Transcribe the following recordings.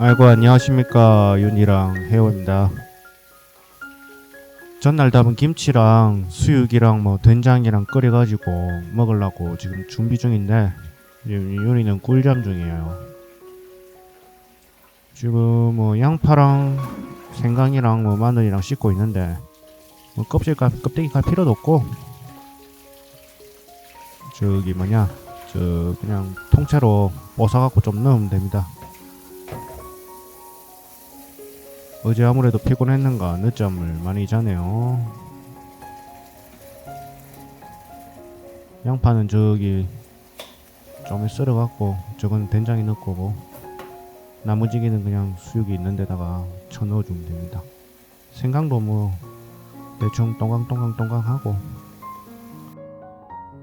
아이고 안녕하십니까 윤이랑 해오입니다. 전날 담은 김치랑 수육이랑 뭐 된장이랑 끓여가지고 먹으려고 지금 준비 중인데 윤이는 꿀잠 중이에요. 지금 뭐 양파랑 생강이랑 뭐 마늘이랑 씻고 있는데 뭐 껍질 까, 껍데기 깔 필요도 없고 저기 뭐냐 저 그냥 통째로 뽀사갖고 좀 넣으면 됩니다. 어제 아무래도 피곤했는가 늦잠을 많이 자네요. 양파는 저기 좀 썰어갖고 저건 된장에 넣고 고 나머지기는 그냥 수육이 있는 데다가 쳐 넣어주면 됩니다. 생강도 뭐 대충 동강동강동강 하고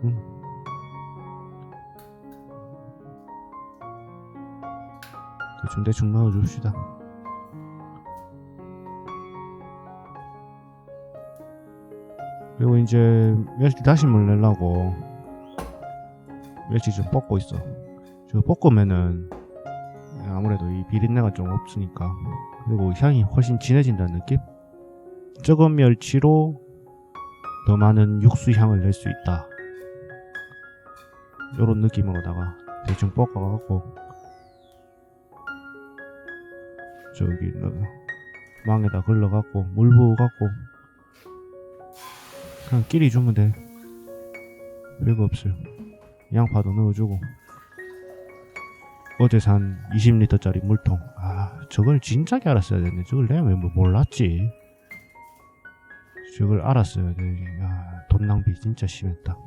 음. 대충 대충 넣어줍시다. 그리고 이제 멸치 다시물 내려고 멸치 좀 볶고 있어. 저 볶으면은 아무래도 이 비린내가 좀 없으니까 그리고 향이 훨씬 진해진다는 느낌? 적은 멸치로 더 많은 육수 향을 낼 수 있다. 요런 느낌으로다가 대충 볶아갖고 저기 너- 망에다 걸러갖고 물 부어갖고 그냥 끼리 주면 돼. 별거 없어요. 양파도 넣어주고. 어제 산 20리터짜리 물통. 아, 저걸 진작에 알았어야 되네. 저걸 내가 왜뭐 몰랐지? 저걸 알았어야 돼. 아, 돈 낭비 진짜 심했다.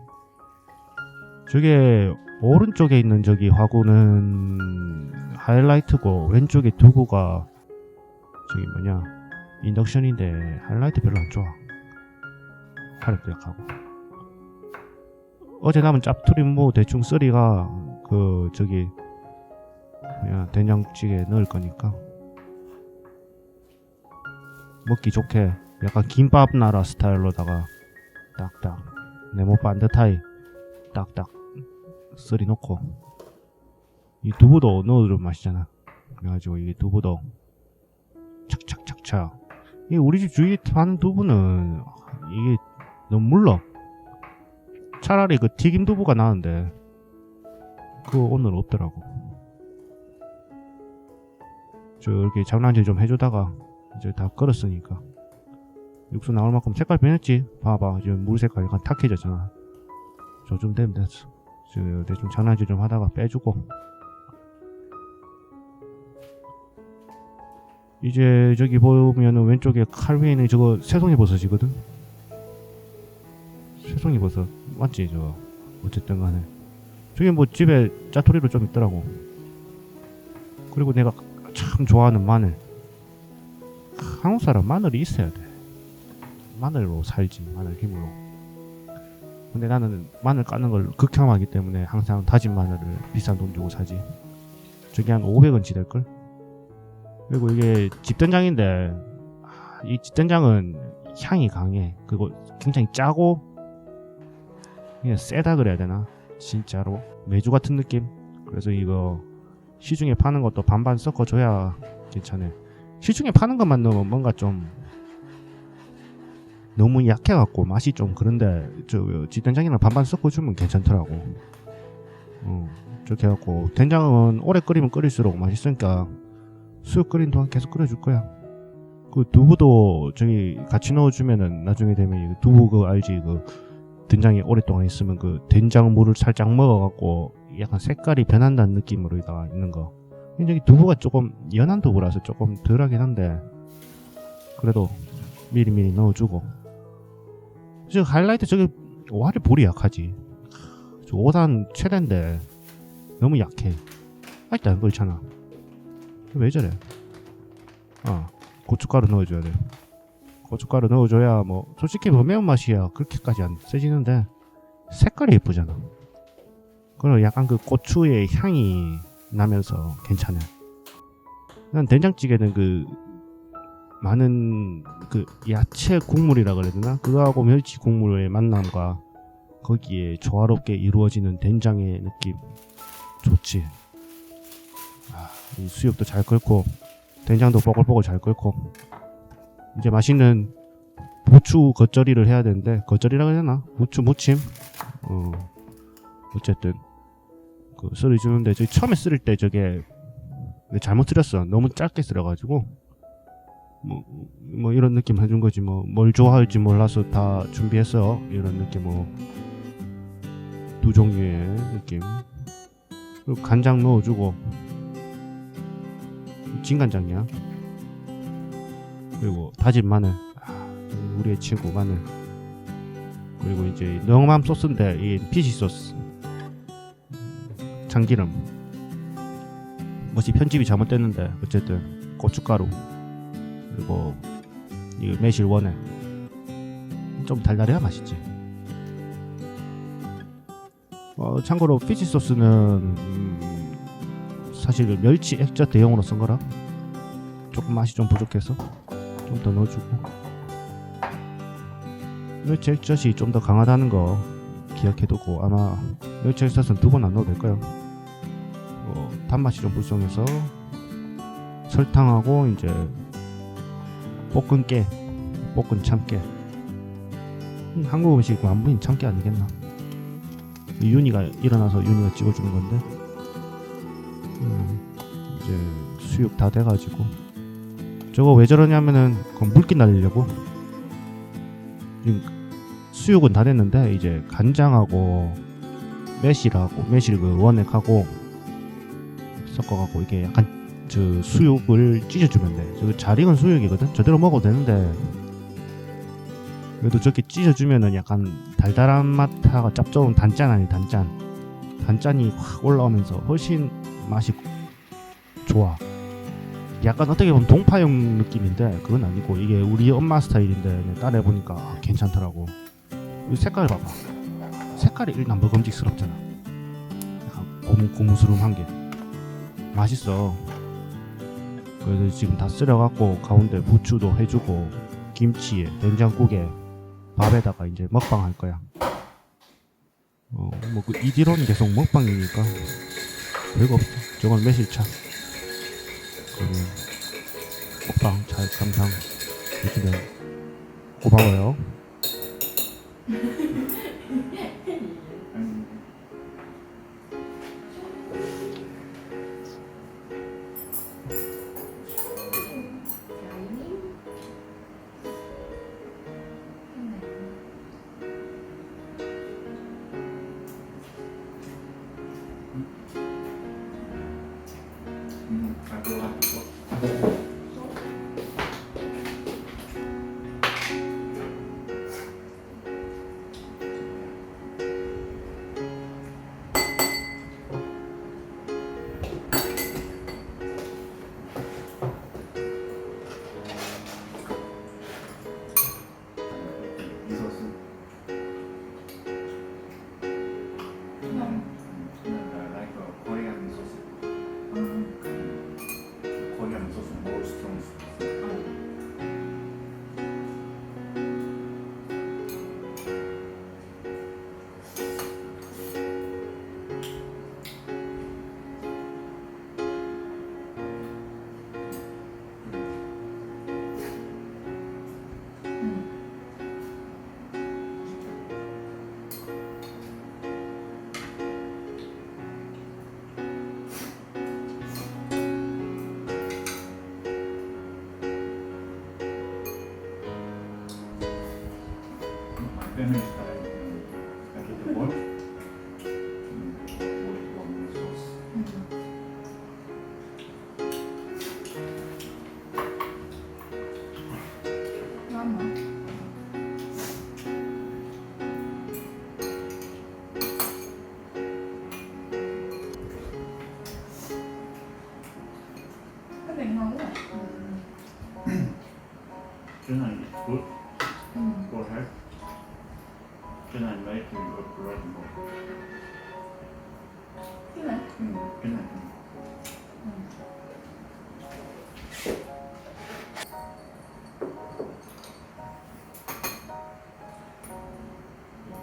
저게 오른쪽에 있는 저기 화구는 하이라이트고 왼쪽에 두구가 저기 뭐냐 인덕션인데 하이라이트 별로 안 좋아. 화력도 약하고. 어제 남은 짭투리 뭐 대충 쓰리가 그 저기 뭐야 된장찌개 넣을 거니까. 먹기 좋게 약간 김밥 나라 스타일로다가 딱딱 네모 반듯하이 딱딱 쓰리 넣고. 이 두부도 넣어주면 맛있잖아. 그래가지고 이게 두부도 착착착착. 이 우리 집 주위에 파는 두부는 이게 너무 물러. 차라리 그 튀김 두부가 나은데 그거 오늘 없더라고. 저 이렇게 장난질 좀 해주다가 이제 다 끓었으니까 육수 나올 만큼 색깔 변했지. 봐봐 지금 물 색깔 약간 탁해졌잖아. 저 좀 되면 됐어. 저 대충 장난질 좀 하다가 빼주고 이제 저기 보면은 왼쪽에 칼 위에 있는 저거 새송이 버섯이거든. 새송이 버섯 맞지 저? 어쨌든 간에. 저게 뭐 집에 짜투리로 좀 있더라고. 그리고 내가 참 좋아하는 마늘. 한국 사람 마늘이 있어야 돼. 마늘로 살지 마늘 힘으로. 근데 나는 마늘 까는 걸 극혐하기 때문에 항상 다진 마늘을 비싼 돈 주고 사지. 저게 한 500원치 될걸? 그리고 이게 집된장인데 아, 이 집된장은 향이 강해. 그리고 굉장히 짜고 그냥 세다 그래야 되나? 진짜로 매주 같은 느낌. 그래서 이거 시중에 파는 것도 반반 섞어줘야 괜찮아. 시중에 파는 것만 넣으면 뭔가 좀 너무 약해갖고 맛이 좀 그런데 저 지된장이랑 반반 섞어주면 괜찮더라고. 어, 저렇게 해갖고 된장은 오래 끓이면 끓일수록 맛있으니까 수육 끓인 동안 계속 끓여줄 거야. 그 두부도 저기 같이 넣어주면은 나중에 되면 이 두부 그 알지 그 된장이 오랫동안 있으면 그 된장 물을 살짝 먹어갖고 약간 색깔이 변한다는 느낌으로 다 있는 거. 저기 두부가 조금 연한 두부라서 조금 덜하긴 한데 그래도 미리미리 넣어주고. 저 하이라이트 저기 와리 볼이 약하지. 저 5단 최대인데 너무 약해. 안 그렇잖아. 왜 저래? 아 고춧가루 넣어줘야 돼. 고춧가루 넣어줘야 뭐 솔직히 뭐 매운맛이야. 그렇게까지 안 세지는데 색깔이 예쁘잖아. 그리고 약간 그 고추의 향이 나면서 괜찮아. 난 된장찌개는 그 많은 그 야채 국물이라 그래야 되나? 그거하고 멸치 국물의 만남과 거기에 조화롭게 이루어지는 된장의 느낌. 좋지. 아 이 수육도 잘 끓고 된장도 뽀글뽀글 잘 끓고 이제 맛있는 부추 겉절이를 해야 되는데 겉절이라고 해야 되나? 부추 무침. 어 어쨌든 그 썰이 주는데 저기 처음에 썰을 때 저게 잘못 썰었어? 너무 짧게 썰어가지고 뭐, 뭐 이런 느낌 해준 거지. 뭐 뭘 좋아할지 몰라서 다 준비했어 이런 느낌 뭐두 종류의 느낌. 그리고 간장 넣어주고. 진간장이야 그리고 다진 마늘 아, 우리의 친구 마늘 그리고 이제 영암 소스인데 이 피시 소스 참기름. 뭐지? 편집이 잘못됐는데 어쨌든 고춧가루 그리고 이 매실 원에 좀 달달해야 맛있지. 어, 참고로 피시 소스는 음, 사실 멸치 액젓 대용으로 쓴 거라 조금 맛이 좀 부족해서 좀 더 넣어주고 멸치 액젓이 좀 더 강하다는 거 기억해두고 아마 멸치 액젓은 두 번 안 넣어도 될 거예요. 어, 단맛이 좀 불성해서 설탕하고 이제 볶은 깨, 볶은 참깨. 음, 한국 음식 완분이 참깨 아니겠나? 이 윤희가 일어나서 윤희가 찍어주는 건데, 음, 이제 수육 다 돼가지고 저거 왜 저러냐면은 그 물기 날리려고. 지금 수육은 다 됐는데 이제 간장하고 매실하고 매실 그 원액하고 섞어갖고 이게 약간 저 수육을 찢어주면 돼. 저거 잘 익은 수육이거든. 저대로 먹어도 되는데 그래도 저렇게 찢어주면은 약간 달달한 맛하고 짭조름 단짠 아니 단짠 단짠이 확 올라오면서 훨씬 맛이 좋아. 약간 어떻게 보면 동파용 느낌인데 그건 아니고 이게 우리 엄마 스타일인데 따라 해보니까 아, 괜찮더라고. 이 색깔 봐봐. 색깔이 일단 먹음직스럽잖아. 약간 고무 고무스름한 게 맛있어. 그래서 지금 다 쓸어갖고 가운데 부추도 해주고 김치에 된장국에 밥에다가 이제 먹방 할 거야. 어뭐그 이디론 계속 먹방이니까 별거 없어. 저건 매실차. 그러면 먹방 잘 감상 해주면 고마워요. the bowl. One cái này.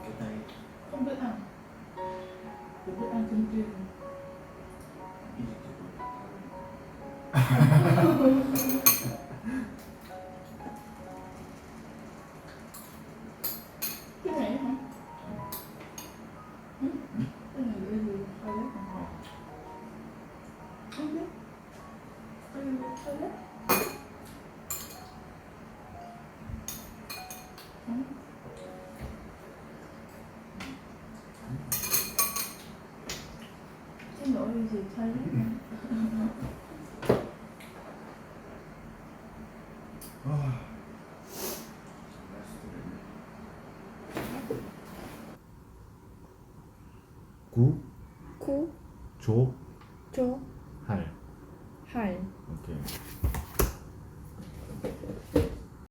Cái này không biết ăn chỉ biết ăn chân do. cái này hả 조, 조, 할. 할, 오케이.